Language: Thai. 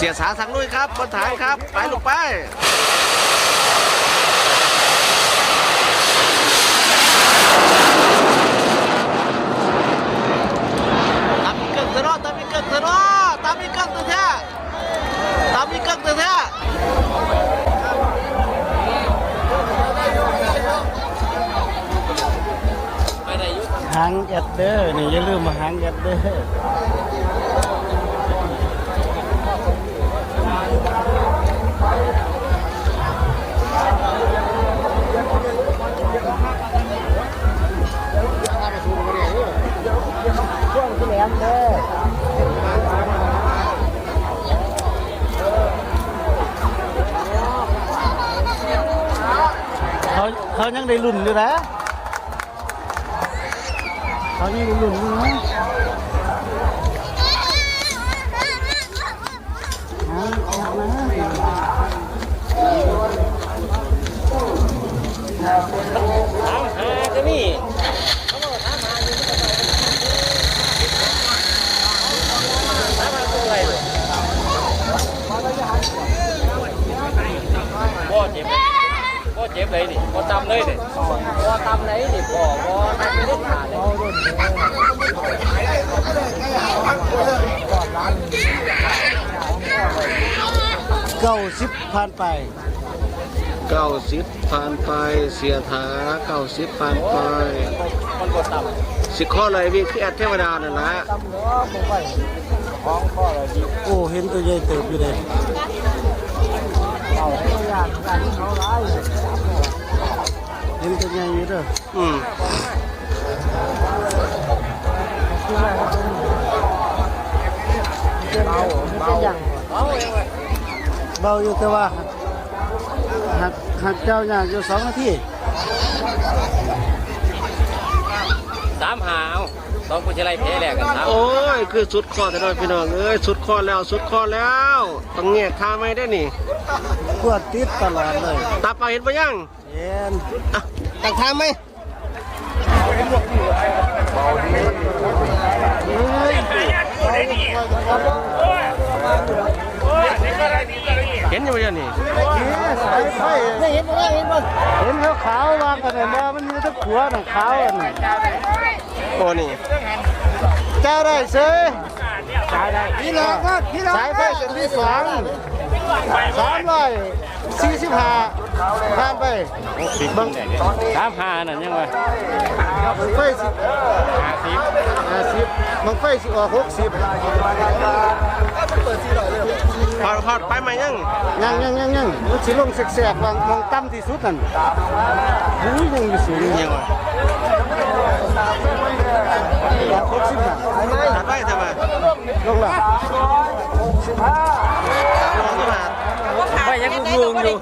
สียสาสังลุยครับบนฐานครับ ไปลูกไปตามมีเกิงเถอะเนาะตามมีเกิงเถอะเนาะตามมีเกิงเถอะแท้ตามมีเกิงเถอะแท้หางแอดเดอร์นี่อย่าลืมมาหางแอดเดอ ร์ช่วงที่แหลมเด้อเขาเขายังได้รุ่นอยู่นะเขายังได้รุ่นอยู่นะ เจ็บเลยดิพอตำเลยดิพอตำเลยดิพ่อพ่อตำไม่ได้ขาดเลยเก้าสิบผ่านไปเก้าสิบผ่านไปเสียถาเก้าสิบผ่านไปมันก็ตสิข้อเลยวิ่งที่แอดเทวดานั่นะตำเหลือบ่ไหวของข้อเราดีโอ้เห็นตัวใหญ่เติบอยู่เลย เห้ยากการเขาร้ายเห็นตัวใหญ่อยู่เด้ออืมเบาเบาเบาอยู่แต่ว่าหักหักเจ้าอย่ากอยู่สองนาทีสามหาว ต้องกุชไลเพแหลกกันสามโอ้ย คือสุดข้อแต่น้อยพี่น้องเอ้ยสุดข้อแล้วสุดข้อแล้วต้องแงกทาไม่ได้นี่กวดติดตลอดเลยตาปลาเห็นปะยังเย็นอะตักทาไหมเห็นอยู่ปะยังนี่สายไฟไม่เห็นบ่เห็นบ่เห็นเขาขาววางกันเลยบ่มันมีแต่ขัวน่ะขาวอันนี้โอ้นี่เจ้าได้เซยพี่น้องก็พี่น้องสายไฟเส้นที่สองสามร้อยสี่สิบห้าผ่านไปบังสามห้านั่นยังไงบังไฟสิบห้าสิบห้าสิบบังไฟสิออกหกสิบพอดพอ ดไปไหมยังยังยังยังยังมันสิลงแสกๆวางมองต่ำที่สุดนั่นหูยยังอยู่สูงยังวะหกสิบห้าตัดไปทำไมลงละลงที่มาไปยังงงอยู่